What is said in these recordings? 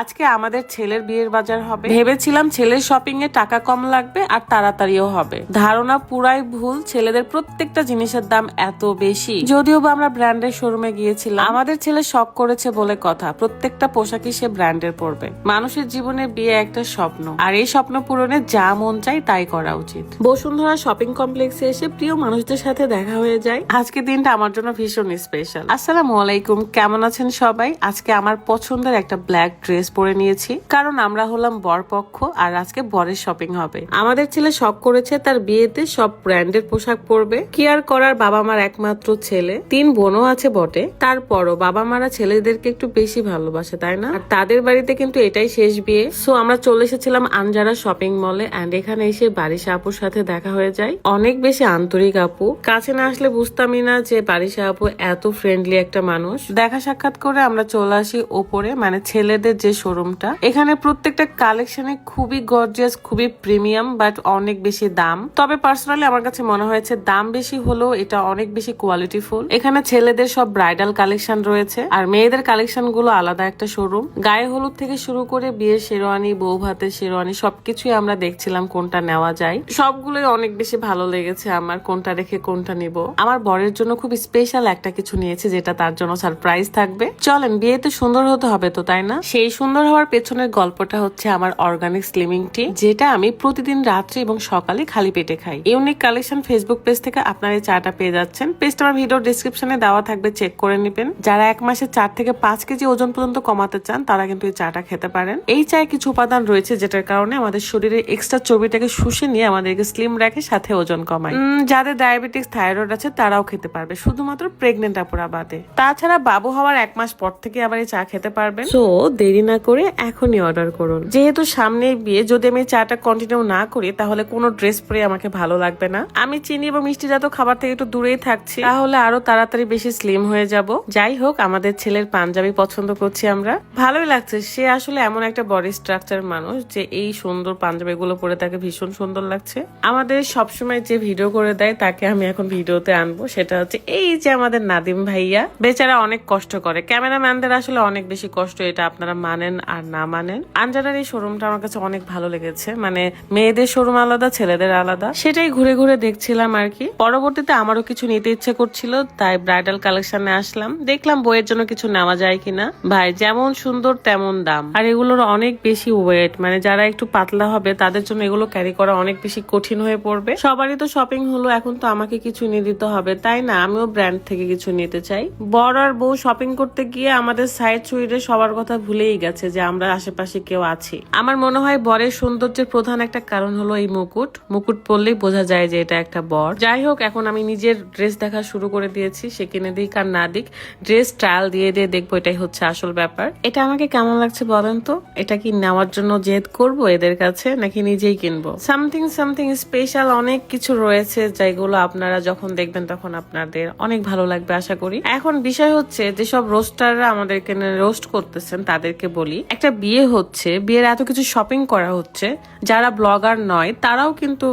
আজকে আমাদের ছেলের বিয়ের বাজার হবে। ভেবেছিলাম ছেলের শপিং এ টাকা কম লাগবে আর তাড়াতাড়িও হবে। ধারণা পুরাই ভুল, ছেলেদের প্রত্যেকটা জিনিসের দাম এত বেশি। যদিও বা আমরা ব্র্যান্ডের শোরুমে গিয়েছিলাম, আমাদের ছেলে শখ করেছে বলে কথা। প্রত্যেকটা পোশাকই সে ব্র্যান্ডের পরবে। মানুষের জীবনে বিয়ে একটা স্বপ্ন। আর এই স্বপ্ন পূরণে যা মন চাই তাই করা উচিত। বসুন্ধরা শপিং কমপ্লেক্সে এসে প্রিয় মানুষদের সাথে দেখা হয়ে যায়। আজকে দিনটা আমার জন্য ভীষণ স্পেশাল আসসালামু আলাইকুম, কেমন আছেন সবাই? আজকে আমার পছন্দের একটা ব্ল্যাক ড্রেস পরে নিয়েছি। কারণ আমরা হলাম বরপক্ষ আর আজকে বরের শপিং হবে। আমাদের ছেলে শখ করেছে তার বিয়েতে সব ব্র্যান্ডের পোশাক পরবে। কি আর করার বাবা মার একমাত্র ছেলে। তিন বোনও আছে বটে। তারপরও বাবা মারা ছেলেদেরকে একটু বেশি ভালোবাসে, তাই না? আর তাদের বাড়িতে কিন্তু এটাই শেষ বিয়ে। সো আমরা চলে এসেছিলাম আনজারা শপিং মলে অ্যান্ড এখানে এসে বারিশা আপুর সাথে দেখা হয়ে যায়। অনেক বেশি আন্তরিক আপু। কাছে না আসলে বুঝতামই না যে বারিশা আপু এত ফ্রেন্ডলি একটা মানুষ। দেখা সাক্ষাৎ করে আমরা চলে আসি ওপরে মানে ছেলেদের যে শোরুমটা এখানে প্রত্যেকটা কালেকশনে খুবই গর্জিয়াস খুবই প্রিমিয়াম বাট অনেক বেশি দাম। তবে পার্সোনালি আমার কাছে মনে হয়েছে দাম বেশি হলেও এটা অনেক বেশি কোয়ালিটিফুল এখানে ছেলেদের সব ব্রাইডাল কালেকশন রয়েছে, আর মেয়েদের কালেকশনগুলো আলাদা একটা শোরুম গায়ে হলুদ থেকে শুরু করে বিয়ের শেরওয়ানি, বউ ভাতের শেরওয়ানি, সবকিছুই আমরা দেখছিলাম কোনটা নেওয়া যায়। সবগুলোই অনেক বেশি ভালো লেগেছে আমার, কোনটা রেখে কোনটা নিব। আমার বরের জন্য খুব স্পেশাল একটা কিছু নিয়েছি, যেটা তার জন্য সারপ্রাইজ থাকবে। চলেন, বিয়েতে সুন্দর হতে হবে তো, তাই না? সেই সুন্দর হওয়ার পেছনের গল্পটা হচ্ছে আমার অর্গানিক স্লিমিং টি যেটা আমি প্রতিদিন রাত্রে এবং সকালে খালি পেটে খাই। ইউনিক কালেকশন ফেসবুক পেজ থেকে আপনারা এই চাটা পেয়ে যাচ্ছেন। পেজটা আমার ভিডিও ডিসক্রিপশনে দেওয়া থাকবে চেক করে নেবেন। যারা এক মাসে চার থেকে পাঁচ কেজি ওজন পর্যন্ত কমাতে চান, তারা কিন্তু এই চাটা খেতে পারেন। এই চায়ে কিছু উপাদান রয়েছে, যেটার কারণে আমাদের শরীরে এক্সট্রা চর্বিটাকে শুষে নিয়ে আমাদেরকে স্লিম রাখে সাথে ওজন কমায়। যাদের ডায়াবেটিস থাইরয়েড আছে, তারাও খেতে পারবে। শুধুমাত্র প্রেগনেন্ট আপুরা বাদে। তাছাড়া বাবু হওয়ার এক মাস পর থেকে আবার এই চা খেতে পারবেন। সো দেরি না করে এখনই অর্ডার করুন। যেহেতু সামনে বিয়ে, যদি আমি চাটা কন্টিনিউ না করি, তাহলে কোনো ড্রেস পরে আমাকে ভালো লাগবে না। আমি চিনি এবং মিষ্টি জাত খাবার থেকে একটু দূরেই থাকছি। তাহলে আরও তাড়াতাড়ি বেশি স্লিম হয়ে যাব। যাই হোক, আমাদের ছেলের পাঞ্জাবি পছন্দ করছি আমরা। ভালোই লাগছে। সে আসলে এমন একটা বডি স্ট্রাকচার মানুষ যে এই সুন্দর পাঞ্জাবি গুলো পরে তাকে ভীষণ সুন্দর লাগছে। আমাদের সবসময় যে ভিডিও করে দেয়, তাকে আমি এখন ভিডিওতে আনব। সেটা হচ্ছে, এই যে আমাদের নাদিম ভাইয়া, বেচারা অনেক কষ্ট করে। ক্যামেরাম্যানদের আসলে অনেক বেশি কষ্ট, এটা আপনারা মানেন আর না মানেন। আনজানার এই শোরুমটা আমার কাছে অনেক ভালো লেগেছে। মানে মেয়েদের শোরুম আলাদা, ছেলেদের আলাদা। সেটাই ঘুরে ঘুরে দেখছিলাম আর কি। পরবর্তীতে আমারও কিছু নিতে ইচ্ছে করছিল, তাই ব্রাইডাল কালেকশনে আসলাম। দেখলাম বইয়ের জন্য কিছু নেওয়া যায় কিনা। ভাই, যেমন সুন্দর তেমন দাম। আর এগুলোর অনেক বেশি ওয়েট মানে যারা একটু পাতলা হবে, তাদের জন্য এগুলো ক্যারি করা অনেক বেশি কঠিন হয়ে পড়বে। সবারই তো শপিং হলো, এখন তো আমাকে কিছু নিয়ে দিতে হবে। তাই না? আমিও ব্র্যান্ড থেকে কিছু নিতে চাই। বড় আর বউ শপিং করতে গিয়ে আমাদের সাইড সুইডে সবার কথা ভুলেই গেছে যে আমরা আশেপাশে কেউ আছি। আমার মনে হয় বরের সৌন্দর্যের প্রধান একটা কারণ হলো এই মুকুট। মুকুট পরলেই বোঝা যায় যে এটা একটা বর। যাই হোক, এখন আমি নিজের ড্রেস দেখা শুরু করে দিয়েছি, সে কিনে দিক আর না দিক। ড্রেস ট্রায়াল দিয়ে দিয়ে দেখব এটাই হচ্ছে আসল ব্যাপার। এটা আমাকে কেমন লাগছে বলেন তো? এটা কি নেওয়ার জন্য জেদ করব এদের কাছে নাকি নিজেই কিনবো? সামথিং সামথিং স্পেশাল অনেক কিছু রয়েছে যেগুলো আপনারা যখন দেখবেন তখন আপনাদের অনেক ভালো লাগবে, আশা করি। এখন বিষয় হচ্ছে, যেসব রোস্টাররা আমাদেরকে রোস্ট করতেছেন, তাদেরকে বলি, একটা বিয়ে হচ্ছে, বিয়ের এত কিছু শপিং করা হচ্ছে, যারা ব্লগার নয়, তারাও কিন্তু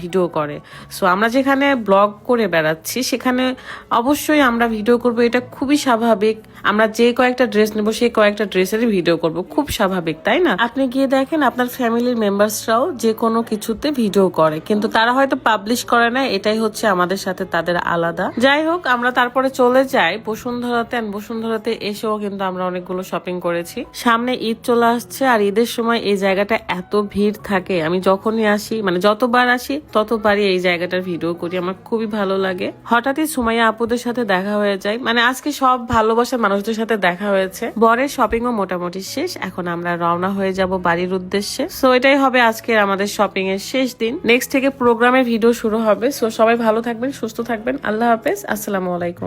ভিডিও করে। সো আমরা যেখানে ব্লগ করে বেড়াচ্ছি, সেখানে অবশ্যই আমরা ভিডিও করব, এটা খুবই স্বাভাবিক। আমরা যে কয়েকটা ড্রেস নেব, সেই কয়েকটা ড্রেসেরই ভিডিও করব। খুব স্বাভাবিক, তাই না? আপনি গিয়ে দেখেন আপনার ফ্যামিলির মেম্বার্সরাও যে কোনো কিছুতে ভিডিও করে। কিন্তু তারা হয়তো পাবলিশ করে না, এটাই হচ্ছে আমাদের সাথে তাদের আলাদা। যাই হোক, আমরা তারপরে চলে যাই। বসুন্ধরাতে and বসুন্ধরাতে এসেও কিন্তু আমরা অনেকগুলো শপিং করেছি। সামনে ঈদ চলে আসছে, আর ঈদের সময় এই জায়গাটা এত ভিড় থাকে। আমি যখনই আসি মানে যতবার আসি, ততবারই এই জায়গাটার ভিডিও করি। আমার খুবই ভালো লাগে। হঠাৎই সুমাইয়া আপুদের সাথে দেখা হয়ে যায়। মানে আজকে সব ভালোবাসার মানুষদের সাথে দেখা হয়েছে। বরের শপিং ও মোটামুটি শেষ, এখন আমরা রওনা হয়ে যাব বাড়ির উদ্দেশ্যে। সো এটাই হবে আজকের আমাদের শপিং এর শেষ দিন। নেক্সট থেকে প্রোগ্রামের ভিডিও শুরু হবে। সো সবাই ভালো থাকবেন, সুস্থ থাকবেন। আল্লাহ হাফেজ, আসসালামু আলাইকুম।